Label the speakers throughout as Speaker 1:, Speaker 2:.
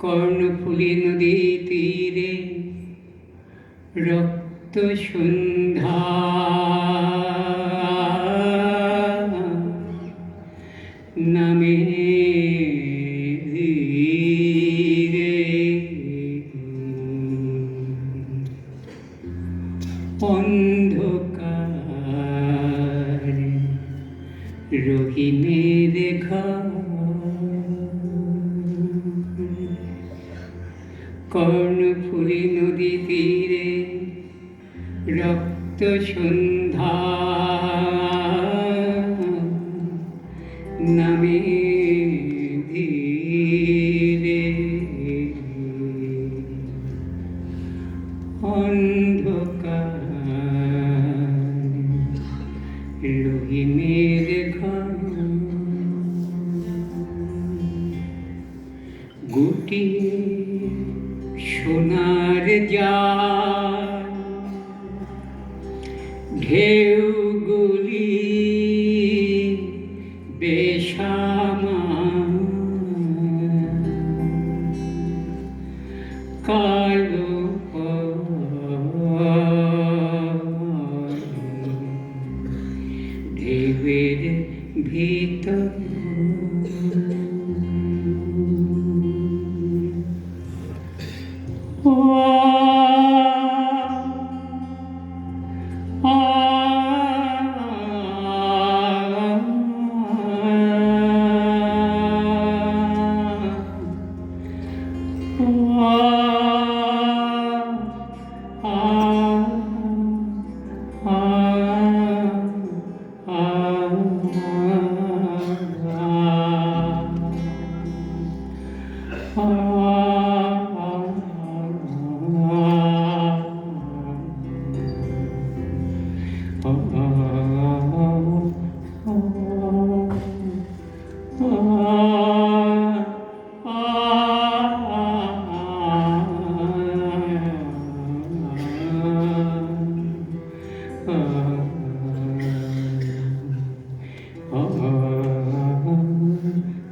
Speaker 1: কর্ণফুলী নদী তীরে রক্ত সন্ধ্যা নদী তীরে রক্ত সন্ধ্যা নামে ধীরে অন্ধকার রহিমের বেশামা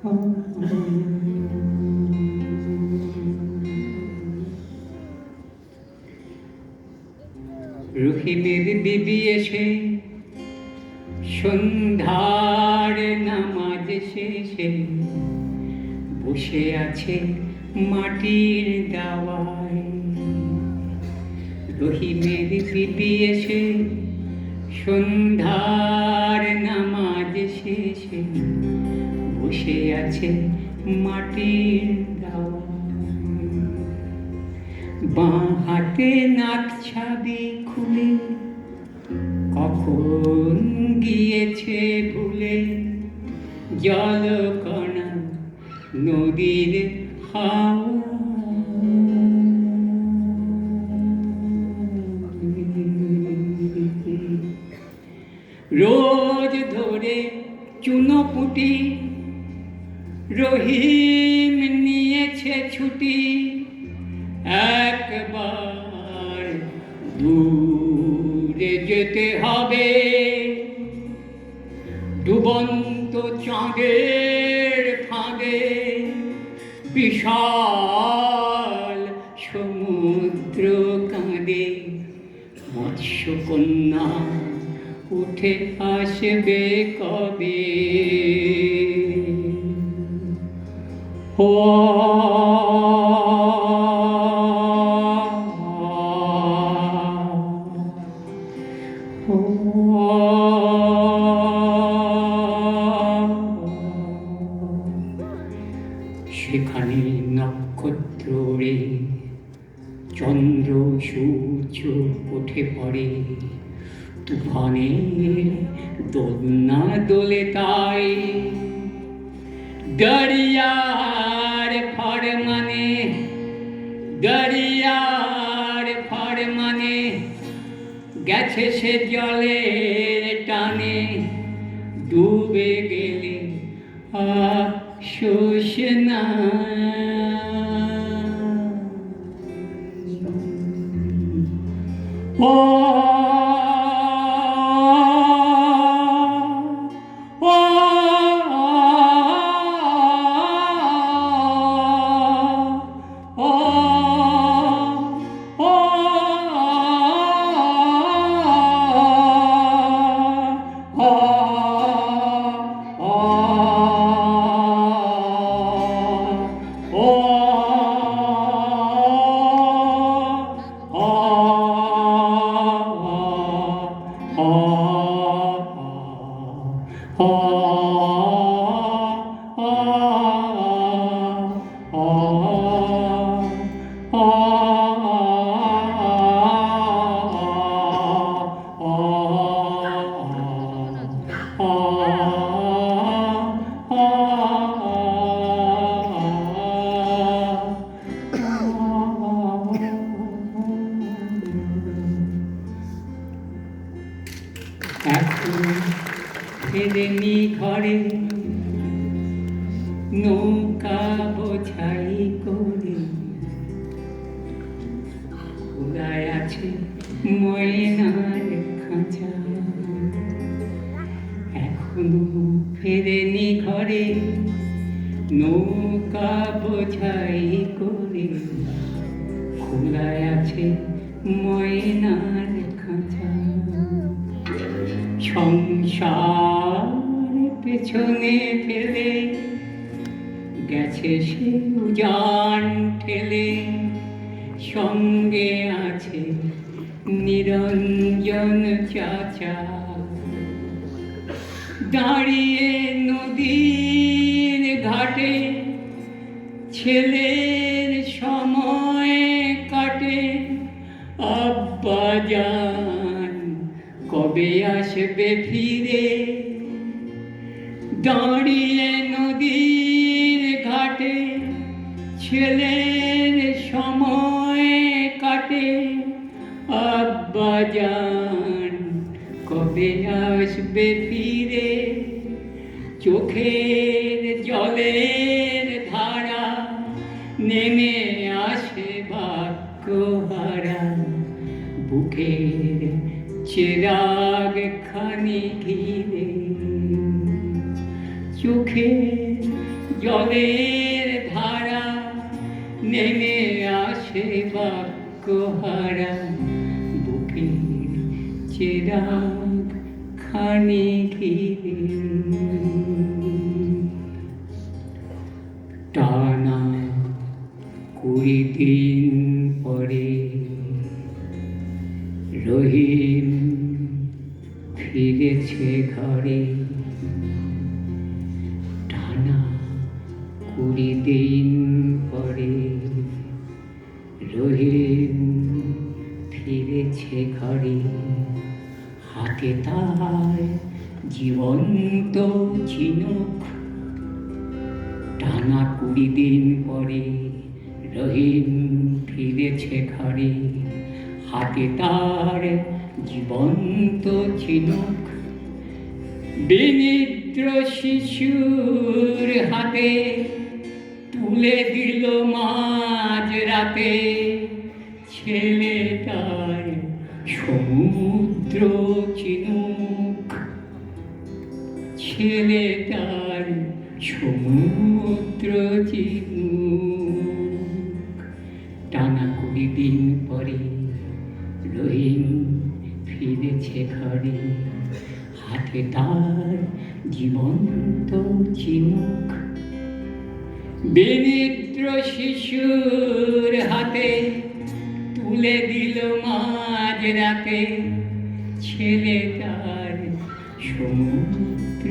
Speaker 1: রহিমের বিবি এসে সন্ধ্যার নামাজ শেষে বসে আছে মাটির দাওয়ায়। রহিমের বিবি এসে সন্ধ্যার নামাজ শেষে বসে আছে মাটির দাওয়ায় বাঁ হাতে নাক ছাবি খুলে, কখন গিয়েছে ভুলে? জল কণা নদীর রোজ চুনোপুটি। রহিম নিয়েছে ছুটি। একবার দূরে যেতে হবে। ডুবন্ত চাঁদের ফাঁদে বিশাল সমুদ্র কাঁদে। মৎস্যকন্যা উঠে আসবে কবে। সেখানে তুফানের দোলনা দোলে তাই। দরিয়ার ফরমানে দরিয়ার ফরমানে গেছে সে জলের টানে। ডুবে গেলে আশোষ ও নৌকা বোঝাই করে। খোলায় আছে ময়নার খাঁচা। ফেরেনি ঘরে, নৌকা বোঝাই করে। খোলায় আছে ময়নার খাঁচা। সংসার পেছনে ফেলে গেছে সে উজান ঠেলে সঙ্গে আছে নিরঞ্জন চাচা। দাঁড়িয়ে নদীর ঘাটে ছেলের সময় কাটে। আব্বা যান কবে আসবে ফিরে? দাঁড়িয়ে নদীর ঘাটে ছেলের সময় কাটে। আব্বা যান কবে আসবে ফিরে? চোখের জলের ধারা নেমে আসে বাক্য হারা বুকের চেরাগ খানি ঘিরে। চোখের জলের আসে বাক্য হারা বুকের চেরাগ খানি ঘিরে। টানা কুড়ি দিন পরে রহিম ফিরেছে ঘরে। টানা কুড়ি দিন পরে রহিম ফিরেছে ঘরে হাতে তার জীবন্ত ঝিনুক। টানা কুড়ি দিন পরে রহিম ফিরেছে ঘরে হাতে তার জীবন্ত ঝিনুক। বিনিদ্র শিশুর হাতে তুলে দিল মাঝ রাতে ছেলেটার সমুদ্র চিনুক। ছেলেটার সমুদ্র চিনুক। টানা কুড়ি দিন পরে রহিম ফিরেছে ঘরে। হাতে তার জীবন্ত চিনুক। বিনিদ্র শিশুর হাতে তুলে দিল মাঝ রাতে ছেলেটার সমুদ্র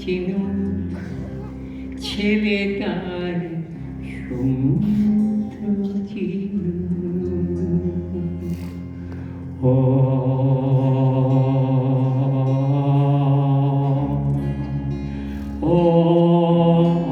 Speaker 1: চিনুক। ছেলেটার সমুদ্র চিনুক। ও ও